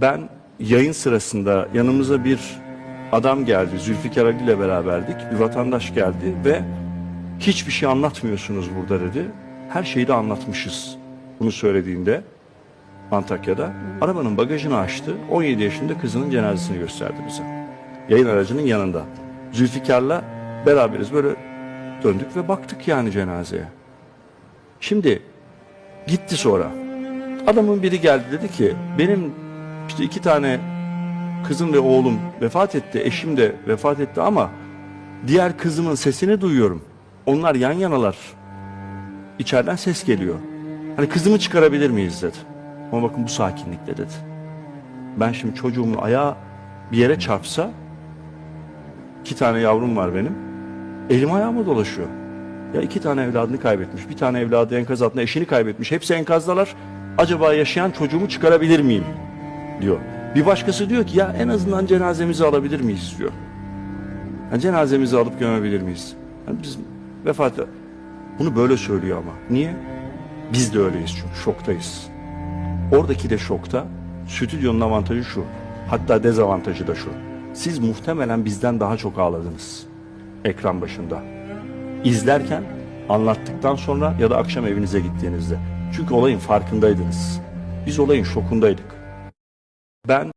Ben yayın sırasında yanımıza bir adam geldi. Zülfikar Ali ile beraberdik. Bir vatandaş geldi ve hiçbir şey anlatmıyorsunuz burada dedi. Her şeyi de anlatmışız. Bunu söylediğinde Antakya'da arabanın bagajını açtı. 17 yaşında kızının cenazesini gösterdi bize. Yayın aracının yanında. Zülfikar'la beraberiz böyle döndük ve baktık yani cenazeye. Şimdi gitti sonra. Adamın biri geldi dedi ki benim işte iki tane kızım ve oğlum vefat etti. Eşim de vefat etti ama diğer kızımın sesini duyuyorum. Onlar yan yanalar. İçeriden ses geliyor. Hani kızımı çıkarabilir miyiz dedi. Ama bakın bu sakinlikle dedi. Ben şimdi çocuğumun ayağı bir yere çarpsa iki tane yavrum var benim. Elim ayağıma dolaşıyor. Ya iki tane evladını kaybetmiş. Bir tane evladı enkaz altında eşini kaybetmiş. Hepsi enkazdalar. Acaba yaşayan çocuğumu çıkarabilir miyim? Diyor. Bir başkası diyor ki ya en azından cenazemizi alabilir miyiz diyor. Yani cenazemizi alıp gömebilir miyiz? Yani biz vefat bunu böyle söylüyor ama. Niye? Biz de öyleyiz çünkü şoktayız. Oradaki de şokta. Stüdyonun avantajı şu. Hatta dezavantajı da şu. Siz muhtemelen bizden daha çok ağladınız. Ekran başında. İzlerken, anlattıktan sonra ya da akşam evinize gittiğinizde. Çünkü olayın farkındaydınız. Biz olayın şokundaydık. Ben